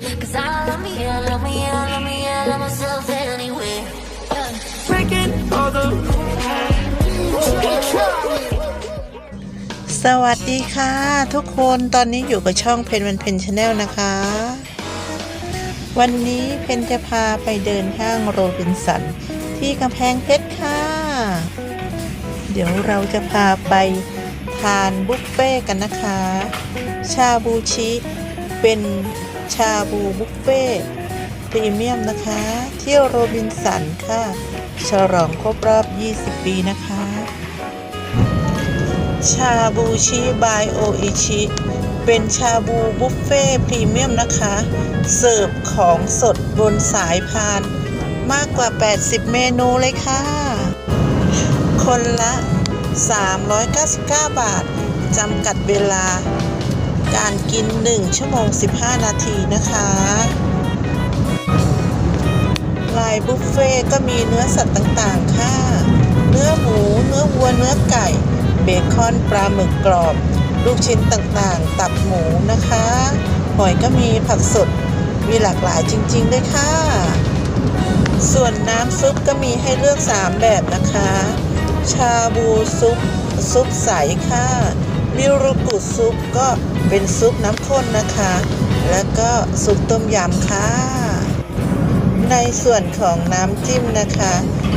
Cause I love me, I love me, I love me, I love myself anyway. Yeah. breaking all the สวัสดีค่ะ ทุกคนตอนนี้อยู่กับช่องเพนวันเพนชาแนลนะคะ วันนี้เพนจะพาไปเดินห้างโรบินสัน ที่กำแพงเพชรค่ะ เดี๋ยวเราจะพาไปทานบุฟเฟ่กันนะคะ ชาบูชิเป็น ชาบูบุฟเฟ่พรีเมียมนะคะ เที่ยวโรบินสันค่ะ ฉลองครบรอบ 20 ปีนะคะ ชาบูชิบายโออิชิเป็นชาบูบุฟเฟ่พรีเมียมนะคะ เสิร์ฟของสดบนสายพาน มากกว่า 80 เมนูเลยค่ะ คนละ 399 บาทจำกัดเวลา การกิน 1 ชั่วโมง 15 นาทีนะคะลายบุฟเฟ่ก็มีเนื้อสัตว์ต่างๆ ค่ะ เนื้อหมู เนื้อวัว เนื้อไก่ เบคอน ปลาหมึกกรอบ ลูกชิ้นต่างๆ ตับหมูนะคะ หอยก็มีผักสด มีหลากหลายจริงๆด้วยค่ะ ส่วนน้ำซุปก็มีให้เลือก 3 แบบนะคะ ชาบูซุป ซุปใสค่ะ มิรุกุซุปก็เป็นซุปน้ำข้นนะคะ แล้วก็ซุปต้มยำค่ะ ในส่วนของน้ำจิ้มนะคะ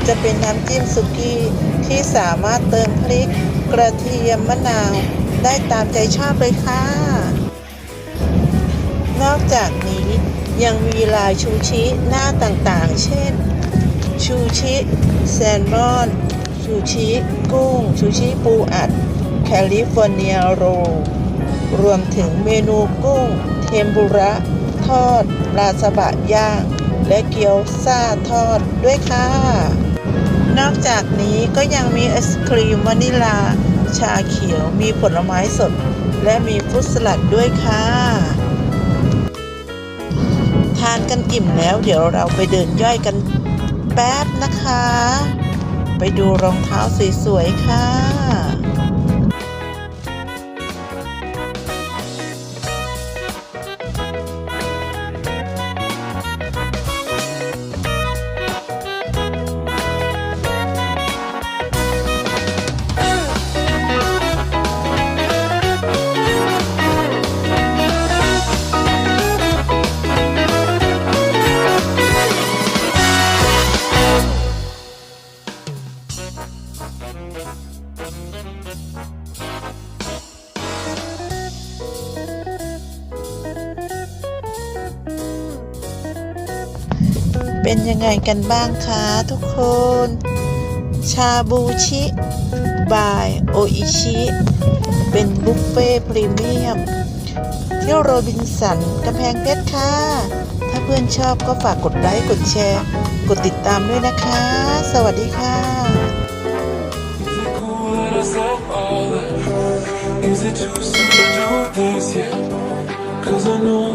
จะเป็นน้ำจิ้มสุกี้ที่สามารถเติมพริกกระเทียมมะนาวได้ตามใจชอบเลยค่ะ นอกจากนี้ยังมีลายชูชิหน้าต่างๆ เช่น ชูชิแซลมอน ชูชิกุ้ง ชูชิปูอัด แคลิฟอร์เนียโรลรวมถึงเมนูกุ้ง เทมปุระ ทอดปลาสบะย่าง และเกี๊ยวซ่าทอดด้วยค่ะ นอกจากนี้ก็ยังมีไอศครีมวานิลา ชาเขียวมีผลไม้สด และมีฟรุตสลัดด้วยค่ะ ทานกันอิ่มแล้วเดี๋ยวเราไปเดินย่อยกันแป๊บนะคะ ไปดูรองเท้าสวยๆค่ะ เป็นยังไงกันบ้างคะทุกคน ชาบูชิบายโออิชิ เป็นบุฟเฟ่พรีเมียมเที่ยวโรบินสันกำแพงเพชรค่ะ ถ้าเพื่อนชอบก็ฝากกดไลค์ กดแชร์ กดติดตามด้วยนะคะ สวัสดีค่ะ let us all that Is it too soon to do this yet? Cause I know